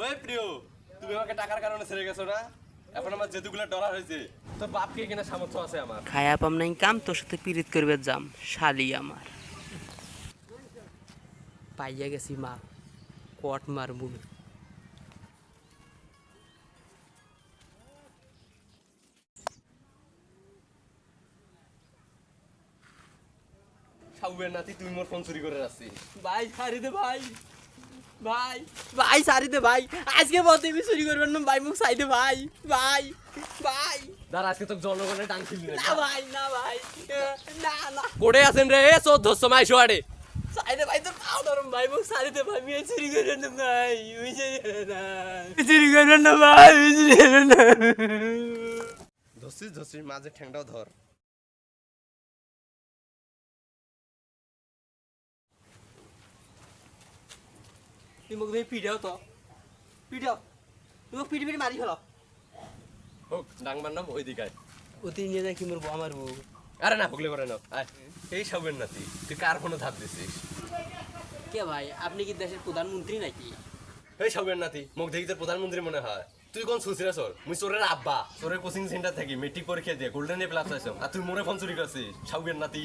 ওই প্রিয় তুমি আমাকে টাকার কারণে ছেড়ে গেছো না? এখন আমার যেতুগুলো ডলার হয়েছে তোর বাপকে কিনা সামর্থ্য আছে আমার। খায়া পাম নাই কাম তোর সাথে পিরিত করবে যাম শালি আমার। পাইয়া গেছি মা কট মারবো। সাউবের নাতি তুই মোর ফোন চুরি করে রাখছি ভাই ছাড়ি দে ভাই। ভাই ভাই ছাড়ি দে ভাই। আজকে বলতে আমি চুরি করবেন না ভাই মুখ চাই দে ভাই ভাই ভাই। দাঁড়া আজকে তোকে জনগণের টান খিলি না ভাই না ভাই। না না। কোটে আছেন রে চোদ্দ সময় শোয়ারে চাই দে ভাই তো পাও ধরম ভাই মুখ ছাড়ি দে ভাই আমি চুরি করবেন না ভাই না। চুরি করবেন না ভাই বুঝে না। ধসিস ধসিস মাঝে ঠ্যাংটাও ধর। তুই মোক তুমি পিটাও তো। পিটাও তুই মোক পিটি পিটি মারি ফেলো। হোক ডাংবার নাম ওই দিকায় অতি নিয়ে যাই কি মোর বউ আমার বউ আরে না ভুগলে করে আয় এই সাউবের নাতি তুই কার ফোনে ধাপ দিছিস? কে ভাই আপনি কি দেশের প্রধানমন্ত্রী নাকি? এই সাউবের নাতি মুখ দেখি তোর প্রধানমন্ত্রী মনে হয়। তুই কোন সুসিরা চোর মুই চোরের আব্বা। চোরের কোচিং সেন্টার থাকি মেট্রিক পরীক্ষা দিয়ে গোল্ডেন এ প্লাস আর তুই মোরে ফোন চুরি করছিস সাউবের নাতি।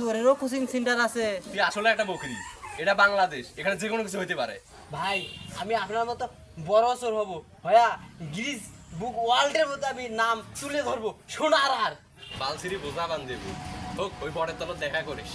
সুরেরও কোচিং সেন্টার আছে। তুই আসলে একটা বকরি। এটা বাংলাদেশ এখানে যে কোনো কিছু হইতে পারে। ভাই আমি আপনার মতো বড় চোর হব। ভাইয়া গিরিজ বুক ওয়ার্ল্ডের মধ্যে আমি নাম তুলে ধরবো। সোনার আর বালসিরি বোঝা বান্ধবী। হোক ওই পরের তলত দেখা করিস।